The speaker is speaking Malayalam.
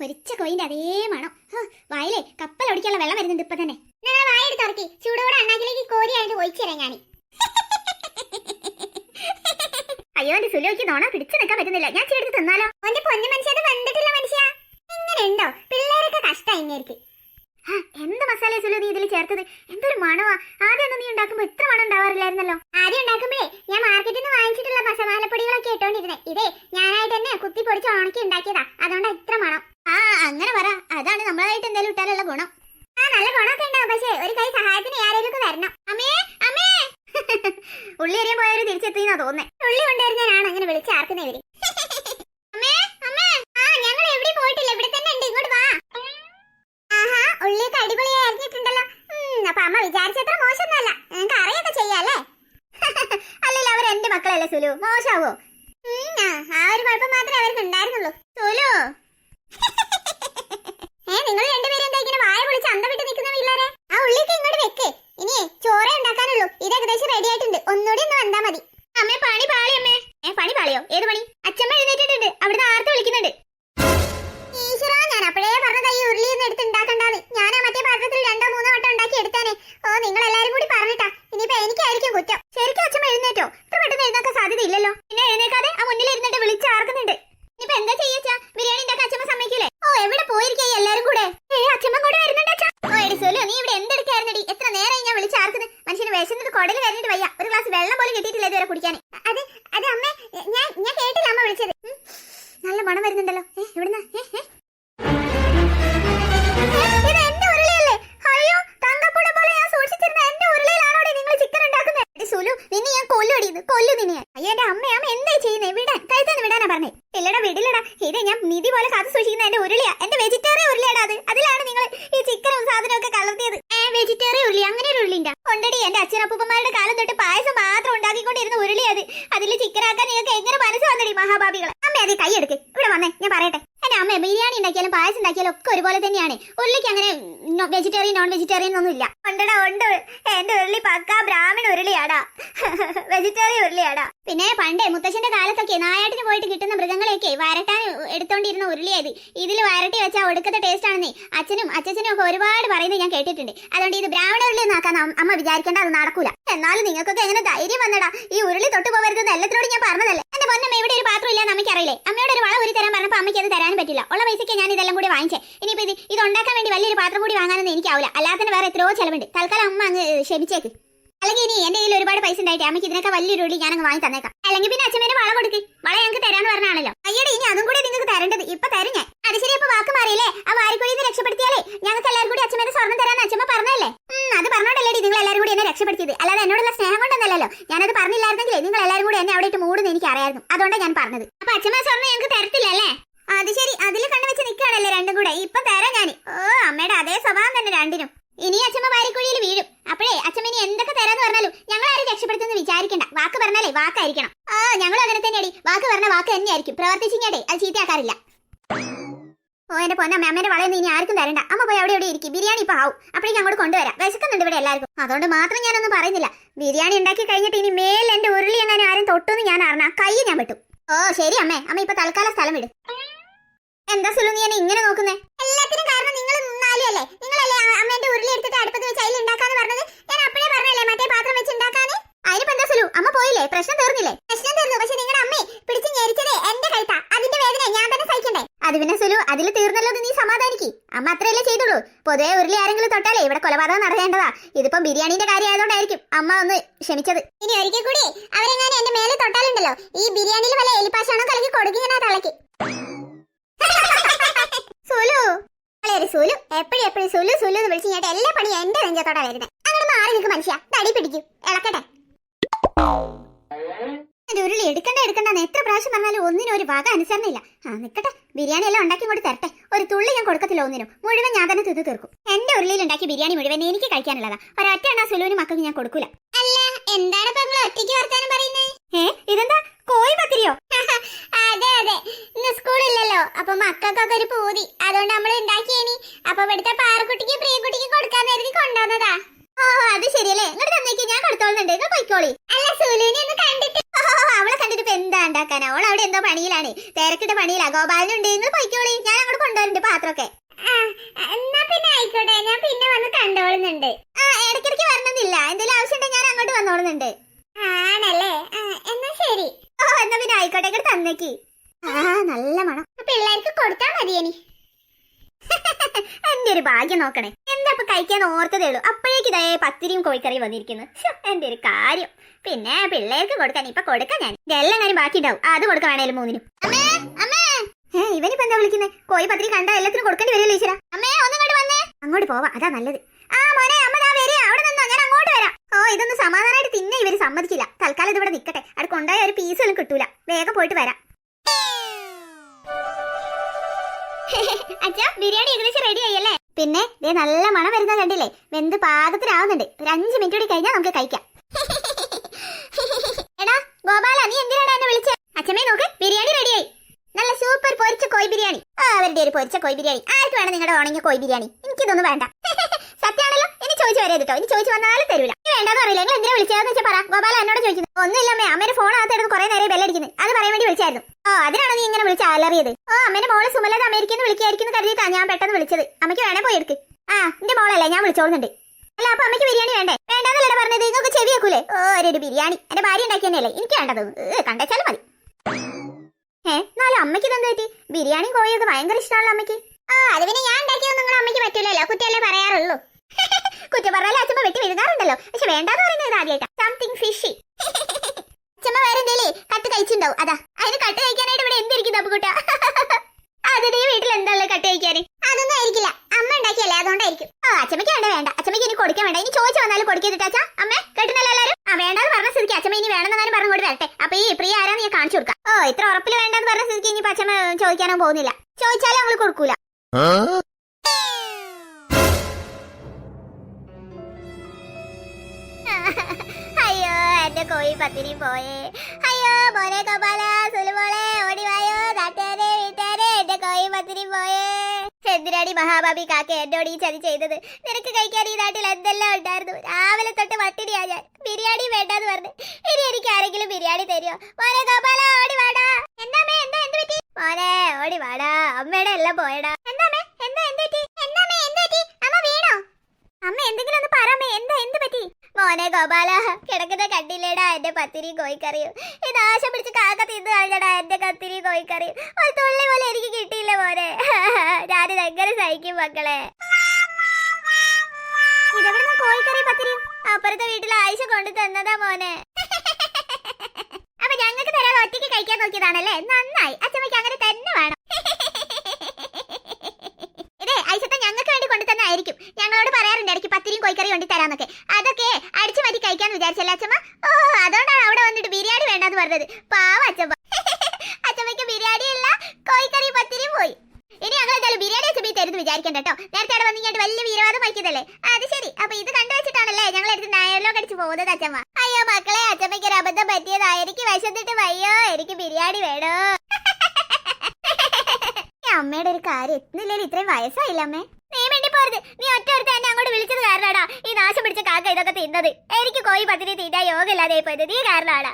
പൊരിച്ച കോയിന്റെ അതേ മണം. വായിലെ കപ്പൽ ഒടിക്കാനുള്ള വെള്ളം വരുന്നുണ്ട് ഇപ്പൊ തന്നെ. ഞാൻ വായെടുത്ത് ഇറക്കി ചൂടോടെ അണ്ണാക്കിലേക്ക് കോരി ആയിട്ട് ഒഴിച്ചുതരാം ഞാൻ അയ്യോ എന്റെ സുലോയ്ക്ക് നോണ പിടിച്ചു നിൽക്കാൻ പറ്റുന്നില്ല. ഞാൻ ചേർത്ത് തിന്നാലോ? എന്റെ പൊന്നു മനുഷ്യ അത് മനുഷ്യ. ഇങ്ങനെ ഉണ്ടോ പിള്ളേരൊക്കെ കഷ്ടം ഇങ്ങേർക്ക് എന്ത് മസാല സുലു നീ ഇതിൽ ചേർത്തത്? എന്തൊരു മണവാ. ആദ്യം നീ ഉണ്ടാക്കുമ്പോ എത്ര മണം ഉണ്ടാവാറില്ലായിരുന്നല്ലോ. ആദ്യം ഉണ്ടാക്കുമ്പോഴേ ഞാൻ മാർക്കറ്റിൽ നിന്ന് വാങ്ങിച്ചിട്ടുള്ള മസാലപ്പൊടികളൊക്കെ ഇട്ടോണ്ടിരുന്നത് ഇതേ ഞാനായിട്ട് തന്നെ കുത്തി പൊടിച്ച് ഉണക്കി ഉണ്ടാക്കിയതാ. അതുകൊണ്ടാ ഇത്ര മണം. ആ അങ്ങനെ പറ. അതാണ് നമ്മളായിട്ട് എന്തായാലും ഇട്ടാലുള്ള ഗുണം. ആ നല്ല ഗുണമൊക്കെ ഉണ്ടാവും. പക്ഷേ ഒരു കൈ സഹായത്തിന് ആരെങ്കിലും വരണം. അമ്മേ അമ്മേ. ഉള്ളി എറിയാൻ പോയവര് തിരിച്ചെത്തിന്നാ തോന്നുന്നേ. ഉള്ളി കൊണ്ടുവരുന്നതിനാണ് അങ്ങനെ വിളിച്ച് ആർക്കുന്ന ഇവർ അമ്മേ അമ്മേ ആ ഞങ്ങൾ എവിടെ പോയിട്ടില്ല ഇവിടെ തന്നെ ഉണ്ട് ഇങ്ങോട്ട് വാ ആഹാ ഉള്ളിയൊക്കെ അടിപൊളിയായി അരിഞ്ഞിട്ടുണ്ടല്ലോ ഉം, അപ്പൊ അമ്മ വിചാരിച്ചത്ര മോശമൊന്നുമല്ല നിങ്ങൾക്ക് അറിയൊക്കെ ചെയ്യാല്ലേ അല്ലല്ലോ അവർ എന്റെ മക്കളല്ലേ സുലു. മോശാവോ? ആ, ഒരു കുഴപ്പം മാത്രമേ അവർക്ക് ഉണ്ടായിരുന്നുള്ളൂ. സുലു. കുടൽ കരഞ്ഞിട്ട് വയ്യ. ഒരു ഗ്ലാസ് വെള്ളം പോലും കിട്ടിയിട്ടില്ല ഇതുവരെ കുടിക്കാൻ. അത് അത് അമ്മ ഞാൻ ഞാൻ കേട്ടില്ല അമ്മ വിളിച്ചത്. നല്ല മണം വരുന്നുണ്ടല്ലോ. ഏ എവിടുന്ന? സുലു, നിന്നെ ഞാൻ കൊല്ലുവടി ഇന്ന്, കൊല്ലും നിന്നെ ഞാൻ. അയ്യോ, എന്റെ അമ്മ, അമ്മ എന്തായി ചെയ്യുന്നേ? വിടാൻ, കഴുത്തേന്ന് വിടാനാ പറഞ്ഞേ. ഇല്ലടാ, വിടില്ലടാ. ഇത് ഞാൻ നിധി പോലെ കാത്തു സൂക്ഷിക്കുന്ന എന്റെ ഉരുളിയാ. എന്റെ വെജിറ്റേറിയൻ ഉരുളിയാടാ അത്. അതിലാണ് നിങ്ങൾ ഈ ചിക്കനും സാധനവും ഒക്കെ കലർത്തിയത്. ഏ, വെജിറ്റേറിയൻ ഉരുളി, അങ്ങനെ ഒരു ഉരുളി ഉണ്ടാ? ഉണ്ടെടി, എന്റെ അച്ഛനപ്പൂപ്പന്മാരുടെ കാലം തൊട്ട് പായസം മാത്രം ഉണ്ടാക്കിക്കൊണ്ടിരുന്ന ഉരുളി അത്. അതിൽ ചിക്കനാക്കാൻ നിങ്ങൾക്ക് എങ്ങനെ മനസ്സ് വന്നടി മഹാഭാപികളെ? അമ്മ അതേ കൈ എടുക്ക്. ഇവിടെ വന്നേ, ഞാൻ പറയട്ടെ. എന്റെ അമ്മ ബിരിയാണി ഉണ്ടാക്കിയാലും പായസം ഒരുപോലെ തന്നെയാണ്. ഉരുളിക്ക് അങ്ങനെ വെജിറ്റേറിയൻ നോൺ വെജിറ്റേറിയൻ ഒന്നും ഇല്ല ഉണ്ടടാ ഉണ്ട്. എന്റെ ഉരുളി പക്കാ ബ്രാഹ്മണ ഉരുളിയാടാ. വെജിറ്റേറിയൻ ഉരുളിയാടാ. പിന്നെ പണ്ടേ മുത്തശ്ശന്റെ കാലത്തൊക്കെ നായാട്ടിന് പോയിട്ട് കിട്ടുന്ന മൃഗങ്ങളെയൊക്കെ വരട്ടാൻ എടുത്തോണ്ടിരുന്ന ഉരുളിയായത്. ഇതിൽ വരട്ടി വെച്ചാൽ ഒടുക്കത്തെ ടേസ്റ്റ് ആണെന്നേ അച്ഛനും അച്ഛനും ഒക്കെ ഒരുപാട് പറയുന്നത് ഞാൻ കേട്ടിട്ടുണ്ട്. അതുകൊണ്ട് ഇത് ബ്രാഹ്മണ ഉരുളി എന്നാക്കാൻ അമ്മ വിചാരിക്കേണ്ട അത് നടക്കൂല. എന്നാലും നിങ്ങൾക്കൊക്കെ എങ്ങനെ ധൈര്യം വന്നടാ. ഈ ഉരുളി തൊട്ട് പോകരുതെന്ന് എല്ലാത്തിനോടും ഞാൻ പറഞ്ഞതല്ലേ? എന്റെ പൊന്നമ്മ ഇവിടെ ഒരു പാത്രം ഇല്ലാന്ന് അമ്മയ്ക്ക് അറിയില്ലേ? അമ്മയോട് ഒരു വള ഒരു തരാൻ പറഞ്ഞപ്പോൾ അമ്മയ്ക്ക് അത് തരാനും പറ്റില്ല. ഉള്ള പൈസയ്ക്ക് ഞാൻ ഇതെല്ലാം കൂടി വാങ്ങിച്ചേ. ഇനിയിപ്പോ ഇത് ഇത് ഉണ്ടാക്കാൻ വേണ്ടി വലിയൊരു പാത്രം കൂടി വാങ്ങാനൊന്നും എനിക്കാവില്ല അല്ലാതെ വേറെ എത്രയോ ചെലവുണ്ട്. തൽക്കാലം അമ്മ അങ്ങ് ക്ഷമിച്ചേക്ക്. അല്ലെങ്കിൽ ഇനി എന്റെ കയ്യിൽ ഒരുപാട് പൈസ ഉണ്ടായിട്ട് അമ്മയ്ക്ക് ഇതിനൊക്കെ വലിയൊരു ഉള്ളി അങ്ങ് വാങ്ങി തന്നേക്കാം. അല്ലെങ്കിൽ പിന്നെ അച്ഛമ്മേനെ വള കൊടുക്ക് വള ഞങ്ങൾക്ക് തരാന്ന് പറഞ്ഞാണല്ലോ അയ്യടെ ഇനി അതും കൂടി നിങ്ങൾക്ക് തരേണ്ടത് ഇപ്പൊ തരും ഞാൻ അത് ശരി ഇപ്പൊ വാക്ക് മാറിയില്ലേ ആ വാരിക്കുഴിയിൽ നിന്ന് രക്ഷപ്പെടുത്തിയാലേ ഞങ്ങൾക്ക് എല്ലാവരും കൂടി അച്ഛമ്മേനെ സ്വർണം തരാന്ന് അച്ഛമ്മ പറഞ്ഞല്ലേ ഉം, അത് പറഞ്ഞോണ്ടല്ലേ നിങ്ങൾ എല്ലാവരും കൂടി എന്നെ രക്ഷപ്പെടുത്തിയത് അല്ലാതെ എന്നോടുള്ള സ്നേഹം കൊണ്ടൊന്നല്ലല്ലോ ഞാനത് പറഞ്ഞില്ലായിരുന്നെങ്കിൽ നിങ്ങൾ എല്ലാവരും കൂടി എന്നെ അവിടെ ഇട്ട് മൂടുന്ന് എനിക്ക് അറിയായിരുന്നു അതുകൊണ്ടാണ് ഞാൻ പറഞ്ഞത് അപ്പൊ അച്ഛമ്മ സ്വർണം ഞങ്ങൾക്ക് തരത്തില്ലല്ലേ അത് ശരി അതിൽ കണ്ണു വെച്ച് നിൽക്കുകയാണല്ലേ രണ്ടും കൂടെ ഇപ്പൊ തരാം ഞാൻ ഓ അമ്മയുടെ അതേ സ്വഭാവം തന്നെ രണ്ടിനും ഇനി അച്ഛമ്മ വാരിക്കുഴിയിൽ വീഴും അപ്പോഴേ അച്ഛമ്മ ഇനി എന്തൊക്കെ തരാന്ന് പറഞ്ഞാലും ഞങ്ങൾ ആരും രക്ഷപ്പെടുത്തുന്ന വിചാരിക്കണ്ട വാക്ക് പറഞ്ഞാലേ വാക്കായിരിക്കണം ആ ഞങ്ങൾ അങ്ങനെ തന്നെയടി വാക്ക് പറഞ്ഞ വാക്ക് തന്നെയായിരിക്കും പ്രവർത്തിച്ചിങ്ങാടേ അത് ചീത്തയാക്കാറില്ല ഓ എന്റെ പൊന്നമ്മ അമ്മേന്റെ വളയൊന്നും ഇനി ആർക്കും തരണ്ട. അമ്മ പോയി അവിടെ എവിടെ ഇരിക്കും. ബിരിയാണി ഇപ്പൊ ആവും. അപ്പോഴേക്കും അങ്ങോട്ട് കൊണ്ടുവരാം. വിശക്കുന്നുണ്ട് ഇവിടെ എല്ലാവർക്കും. അതുകൊണ്ട് മാത്രം ഞാനൊന്നും പറയുന്നില്ല. ബിരിയാണി ഉണ്ടാക്കി കഴിഞ്ഞിട്ട് ഇനി മേൽ എന്റെ ഉരുളി എങ്ങനെ ആരും തൊട്ടെന്ന് ഞാൻ അറിഞ്ഞ കൈ ഞാൻ വെട്ടും. ഓ ശരി അമ്മേ. അമ്മ ഇപ്പൊ തൽക്കാലം സ്ഥലം വിടും. എന്താ സുലു നീ എന്നെ ഇങ്ങനെ നോക്കുന്നേ എല്ലാത്തിനും കാരണം നിങ്ങൾ നാലും അല്ലേ നിങ്ങളല്ലേ ആ അമ്മേന്റെ ഉരുളി എടുത്തിട്ട് അടുപ്പത്ത് വെച്ച് അതിൽ ഉണ്ടാക്കാന്ന് പറഞ്ഞത് ഞാൻ അപ്പോഴേ പറഞ്ഞല്ലേ മറ്റേ പാത്രം വെച്ച് ഉണ്ടാക്കാന് അതിനിപ്പോ എന്താ സുലു അമ്മ പോയില്ലേ പ്രശ്നം തീർന്നില്ലേ പ്രശ്നം തീർന്നു പക്ഷെ നിങ്ങളുടെ അമ്മേ പിടിച്ച് ഞെരിച്ചതേ എന്റെ കഴുത്താ അതിന്റെ വേദന ഞാൻ തന്നെ സഹിക്കണ്ടേ അത് പിന്നെ സുലു അതിൽ തീർന്നല്ലോ എന്ന് നീ സമാധാനിക്ക് അമ്മ അത്രയല്ലേ ചെയ്തുള്ളൂ. പൊതുവെ ഉരുളി ആരെങ്കിലും തൊട്ടാലേ ഇവിടെ കൊലപാതകം നടത്തേണ്ടതാ ഇതിപ്പം ബിരിയാണിന്റെ കാര്യം ആയതുകൊണ്ടായിരിക്കും അമ്മ ഒന്ന് ക്ഷമിച്ചത്. ഇനി ഒരിക്കൽ കൂടി അവരെങ്ങാനും എന്റെ മേലെ തൊട്ടാലുണ്ടല്ലോ. ഈ ബിരിയാണിയിൽ വല്ല എലിപ്പാശാണോ കലക്കി കൊടുക്കുന്ന തലക്ക് സുലു. വളരെ സുലു? എപ്പോഴും എപ്പോഴും സുലു സുലു എന്ന് വിളിച്ച് ഞാൻ എല്ലാ പണിയും എന്റെ നെഞ്ചത്തോടെ വരുന്നത് അങ്ങനെ മാറി നിൽക്കും മനുഷ്യ. തടി പിടിക്കും. ഇളക്കട്ടെ. ഇത് ഉരുളി എടുക്കണ്ട എടുക്കണ്ടെന്ന് എത്ര പ്രാവശ്യം പറഞ്ഞാലും ഒന്നിനും ഒരു വക അനുസരണയില്ല. ആ നിക്കട്ടെ. ബിരിയാണി എല്ലാം ഉണ്ടാക്കി കൊണ്ട് തരട്ടെ. ഒരു തുള്ളി ഞാൻ കൊടുക്കത്തില്ല ഒന്നിനും. മുഴുവൻ ഞാൻ തന്നെ തിന്നു തീർക്കും. എന്റെ ഉരുളിയിൽ ഉണ്ടാക്കി ബിരിയാണി മുഴുവൻ എനിക്ക് കഴിക്കാനുള്ളതാ. ഒരൊറ്റ എണ്ണ സുലുവിന് മക്കൾക്ക് ഞാൻ കൊടുക്കൂല. അല്ല എന്താണ് ഒറ്റയ്ക്ക് വർത്താനം പറയുന്നത് ഏ ഇതെന്താ? കോഴി പത്തിരിയോ? അതെ അതെ. ഇന്ന് സ്കൂളില്ലല്ലോ. അപ്പൊ മക്കൾക്കൊക്കെ ഒരു പൂതി. അതുകൊണ്ട് നമ്മൾ ഉണ്ടാക്കിയേനി. അപ്പൊ ഇവിടുത്തെ പാറക്കുട്ടിക്ക് പ്രിയക്കുട്ടിക്ക് കൊടുക്കാൻ കരുതി കൊണ്ടുവന്നതാ. ഓ അത് ശരിയല്ലേ. ഇങ്ങോട്ട് തന്നേക്ക്. ഞാൻ കൊടുത്തോളുന്നുണ്ട്. നിങ്ങൾ പൊയ്ക്കോളി. അല്ല സുലുവിനെ ഒന്ന് കണ്ടിട്ട് അവളെ കണ്ടിട്ട് ഇപ്പൊ എന്താ ഉണ്ടാക്കാൻ? അവൾ അവിടെ എന്തോ പണിയിലാണ്. തിരക്കിട്ട പണിയിലാ. ഗോപാലനുണ്ട് നിങ്ങൾ പൊയ്ക്കോളി. ഞാൻ അങ്ങോട്ട് കൊണ്ടുവരുന്നുണ്ട് പാത്രമൊക്കെ. എന്നാ പിന്നെ ആയിക്കോട്ടെ. ഞാൻ പിന്നെ വന്ന് കണ്ടോളുന്നുണ്ട്. ആ ഇടയ്ക്കിടയ്ക്ക് വരണമെന്നില്ല. എന്തെങ്കിലും ആവശ്യമുണ്ടെങ്കിൽ ഞാൻ അങ്ങോട്ട് വന്നോളുന്നുണ്ട്. ആണല്ലേ? എന്നാ ശരി. ഓ എന്നാ പിന്നെ ആയിക്കോട്ടെ. ഇങ്ങോട്ട് തന്നേക്ക്. ആ നല്ല മണം. പിള്ളേർക്ക് കൊടുത്താൽ മതി ഇനി എന്റെ ഒരു ഭാഗ്യം നോക്കണേ. എന്താ ഇപ്പൊ കഴിക്കാൻ ഓർത്തതേ ഉള്ളൂ. അപ്പോഴേക്ക് ഇതേ പത്തിരിയും കോഴിക്കറിയും വന്നിരിക്കുന്നു. എന്റെ ഒരു കാര്യം. പിന്നെ പിള്ളേർക്ക് കൊടുക്കാൻ ഇപ്പൊ കൊടുക്കാൻ ഞാൻ ഇതെല്ലാം ബാക്കി ഉണ്ടാവും അത് കൊടുക്കാൻ വേണേലും മൂന്നിനും. ഇവനിപ്പോ എന്താ വിളിക്കുന്നത് കോഴി പത്തിരി കണ്ട എല്ലാത്തിനും കൊടുക്കേണ്ടി വരുമല്ലോ ഈശ്വര. അമ്മേ ഒന്നും വന്നേ. അങ്ങോട്ട് പോവാ. അതാ നല്ലത്. ആ മോനെ അമ്മ ദാ വരിക. അവിടെ നിന്നോ. ഞാൻ അങ്ങോട്ട് വരാം. ഓ ഇതൊന്നും സമാധാനമായിട്ട് തിന്നെ ഇവർ സമ്മതിക്കില്ല. തൽക്കാലം ഇതിവിടെ നിൽക്കട്ടെ അവിടെ കൊണ്ടുപോയ ഒരു പീസ് ഒന്നും കിട്ടൂല. വേഗം പോയിട്ട് വരാം. അച്ഛാ ബിരിയാണി ഏകദേശം റെഡി ആയല്ലേ പിന്നെ ദേ നല്ല മണം വരുന്ന കണ്ടില്ലേ? വെന്ത് പാകത്തിനാവുന്നുണ്ട്. ഒരു അഞ്ച് മിനിറ്റ് കൂടി കഴിഞ്ഞാൽ നമുക്ക് കഴിക്കാം. എടാ ഗോപാല നീ എന്തിനാണ് എന്നെ വിളിച്ചേ? അച്ഛമ്മേ നോക്ക് ബിരിയാണി റെഡിയായി നല്ല സൂപ്പർ പൊരിച്ച കോഴി ബിരിയാണി. അവരുടെ ഒരു പൊരിച്ച കോഴി ബിരിയാണി. ആർക്ക് വേണം നിങ്ങളുടെ ഉണങ്ങിയ കോഴി ബിരിയാണി? എനിക്കിതൊന്നും വേണ്ട. സത്യാണല്ലോ ഇനി ചോദിച്ചു വരരുത് കേട്ടോ. ഇനി ചോദിച്ചു വന്നാലും തരൂല. വേണ്ടെന്ന് പറയില്ല. നിങ്ങൾ എന്തിനാ വിളിച്ചതെന്ന് വെച്ചാൽ പറ. ഗോപാല എന്നോട് ചോദിക്കുന്നത് ഒന്നുമില്ല അമ്മേ അമ്മയുടെ ഫോൺ അകത്തെടുത്ത് കുറെ നേരം ബെല്ലടിക്കുന്നത് അത് പറയാൻ വേണ്ടി വിളിച്ചായിരുന്നു. ഓ അതിനാണ് നീ ഇങ്ങനെ വിളിച്ച് അലറിയത്. ഓ അമ്മേന്റെ മോൾ സുമലത് അമേരിക്കന്ന് വിളിക്കായിരിക്കും കരുതിയിട്ടാ ഞാൻ പെട്ടെന്ന് വിളിച്ചത്. അമ്മയ്ക്ക് വേണേ പോയി എടുക്ക്. ആ എന്റെ മോളല്ലേ ഞാൻ വിളിച്ചോളുന്നുണ്ട്. അല്ല അപ്പൊ അമ്മയ്ക്ക് ബിരിയാണി വേണ്ടേ? വേണ്ടെന്നല്ലേ പറഞ്ഞത് നിങ്ങൾക്ക് ചെവി വെക്കൂലേ? ഓ ഒരു ബിരിയാണി. എന്റെ ഭാര്യ ഉണ്ടാക്കിയെന്നല്ലേ? എനിക്ക് വേണ്ടത്. കണ്ടേച്ചാലും മതി. ഏ എന്നാലും അമ്മയ്ക്ക് ഇതെന്ത് പറ്റി? ബിരിയാണിയും കോഴിയൊക്കെ ഭയങ്കര ഇഷ്ടമാണല്ലോ അമ്മയ്ക്ക്. ആ അത് പിന്നെ ഞാൻ ഉണ്ടാക്കിയോ നിങ്ങളുടെ അമ്മയ്ക്ക് പറ്റൂലല്ലോ. കുട്ടിയല്ലേ പറയാറുള്ളൂ. കുറ്റം പറഞ്ഞാലും അച്ഛമ്മ വെട്ടി വിഴുങ്ങാറുണ്ടല്ലോ പക്ഷെ വേണ്ടാന്ന് പറയുന്നത് ആദ്യമായിട്ടാ സംതിങ് ഫിഷി അച്ഛമ്മ വേറെ കട്ട് കഴിച്ചിണ്ടാവും. അതാ. അതിന് കട്ട് കഴിക്കാനായിട്ട് ഇവിടെ എന്തിരിക്കുന്നു അപ്പുകുട്ട അതിന് നീ വീട്ടിൽ എന്താണല്ലോ കട്ട് കഴിക്കാൻ അതൊന്നും ആയിരിക്കില്ല. അമ്മ ഉണ്ടാക്കിയല്ലേ അതുകൊണ്ടായിരിക്കും. ആ അച്ഛമ്മയ്ക്ക് വേണ്ട വേണ്ട. അച്ഛമ്മയ്ക്ക് ഇനി കൊടുക്കാൻ വേണ്ട. ഇനി ചോദിച്ചു വന്നാലും കൊടുക്കരുത് അച്ഛാ. അമ്മേ കേട്ടുന്നല്ലോ എല്ലാവരും ആ വേണ്ടാന്ന് പറഞ്ഞ സ്ഥിതിക്ക് അച്ഛമ്മ ഇനി വേണമെന്നാലും പറഞ്ഞുകൊണ്ട് വരട്ടെ. അപ്പൊ ഈ പ്രിയ ആരാന്ന് ഞാൻ കാണിച്ചു കൊടുക്കാം. ഓ ഇത്ര ഉറപ്പിൽ വേണ്ടെന്ന് പറഞ്ഞ സ്ഥിതിക്ക് ഇനി അച്ഛമ്മ ചോദിക്കാനോ പോകുന്നില്ല. ചോദിച്ചാലും അവൾ കൊടുക്കൂല. എന്റെ കോഴി പത്തിരി പോയേ. അയ്യോ മോനെ ഗോപാല സുലുമോളെ ഓടിവായോ നാട്ടുകാരെ വീട്ടുകാരെ എന്റെ കോഴി പത്തിരി പോയേ. എന്തിനാടി മഹാബാബി കാക്ക എന്നോട് ഈ ചതി ചെയ്തത്? നിനക്ക് കഴിക്കാൻ ഈ നാട്ടിൽ എന്തെല്ലാം ഉണ്ടായിരുന്നു? രാവിലെ തൊട്ട് പട്ടിണിയാ ഞാൻ. ബിരിയാണി വേണ്ടെന്ന് പറഞ്ഞു. ഇനി എനിക്ക് ആരെങ്കിലും ബിരിയാണി തരുമോ മോനെ ഗോപാല ഓടി വാടാ എന്താ എന്താ എന്ത് പറ്റി? മോനെ ഓടി വാടാ അമ്മയുടെ എല്ലാം പോയടാ. എന്താ എന്താ എന്ത് പറ്റി? എന്താ എന്ത് പറ്റി? അമ്മ വീണോ? അമ്മ എന്തെങ്കിലും ഒന്ന് പറമേ എന്താ എന്ത് മോനെ ഗോപാല കിടക്കുന്ന കണ്ടില്ലേടാ എന്റെ പത്തിരി കോഴിക്കറിയും. ഇത് ആശ പിടിച്ച് കാക്ക തിന്ന് കളഞ്ഞടാ എന്റെ കത്തിരി കോഴിക്കറിയും ഒരു തുള്ളി പോലെ എനിക്ക് കിട്ടിയില്ല മോനെ. ഞാനിത് എങ്ങനെ സഹിക്കും മക്കളെ. കോഴിക്കറി പത്തിരി? അപ്പുറത്തെ വീട്ടിൽ ആയിഷ കൊണ്ടു തന്നതാ മോനെ. അപ്പൊ ഞങ്ങൾക്ക് തരാതെ ഒറ്റയ്ക്ക് കഴിക്കാൻ നോക്കിയതാണല്ലേ? നന്നായി. അച്ഛമ്മയ്ക്ക് അങ്ങനെ തന്നെ വേണം ഇതേ ഐശത്തെ ഞങ്ങൾക്ക് കൊണ്ടു തന്നായിരിക്കും ഞങ്ങളോട് പറയാറുണ്ട് ഇടയ്ക്ക് പത്തിരിയും കോഴിക്കറി കൊണ്ടി തരാന്നൊക്കെ. അതൊക്കെ അടിച്ചു മാറ്റി കഴിക്കാന്ന് വിചാരിച്ചല്ലേ അച്ഛമ്മ ഓ അതുകൊണ്ടാണ് അവിടെ വന്നിട്ട് ബിരിയാണി വേണ്ടെന്ന് പറഞ്ഞത്. പാവ അച്ഛമ്മ അച്ഛമ്മയ്ക്ക് ബിരിയാണി അല്ല കോഴിക്കറി പത്തിരിയും പോയി. ഇനി ഞങ്ങൾ എന്തായാലും ബിരിയാണി അച്ഛമ്മ തരുന്നു വിചാരിക്കണ്ട കേട്ടോ. നേരത്തെ അവിടെ വന്നിട്ട് വലിയ വീരവാദം വയ്ക്കുന്നതല്ലേ അത് ശരി. അപ്പൊ ഇത് കണ്ടുവച്ചിട്ടാണല്ലേ ഞങ്ങൾ എടുത്ത് നായല്ലോ കടിച്ചു പോകുന്നത് അച്ഛമ്മ അയ്യോ മക്കളെ അച്ഛമ്മയ്ക്ക് ഒരു അബദ്ധം പറ്റിയതാ എനിക്ക് വിശന്നിട്ട് വയ്യോ. എനിക്ക് ബിരിയാണി വേണോ? അമ്മയുടെ ഒരു കാര്യം എത്തുന്നില്ലല്ലോ ഇത്രയും വയസ്സായില്ല അമ്മേ? പോരുത് നീ ഒറ്റ എന്നെ അങ്ങോട്ട് വിളിച്ചത് കാരണാടാ. ഈ നാശം പിടിച്ച കാക്ക ഇതൊക്കെ തിന്നത്. എനിക്ക് കോഴി പത്തിരി തീറ്റാ യോഗമില്ലാതെ പോയത്. നീ കാരണാടാ.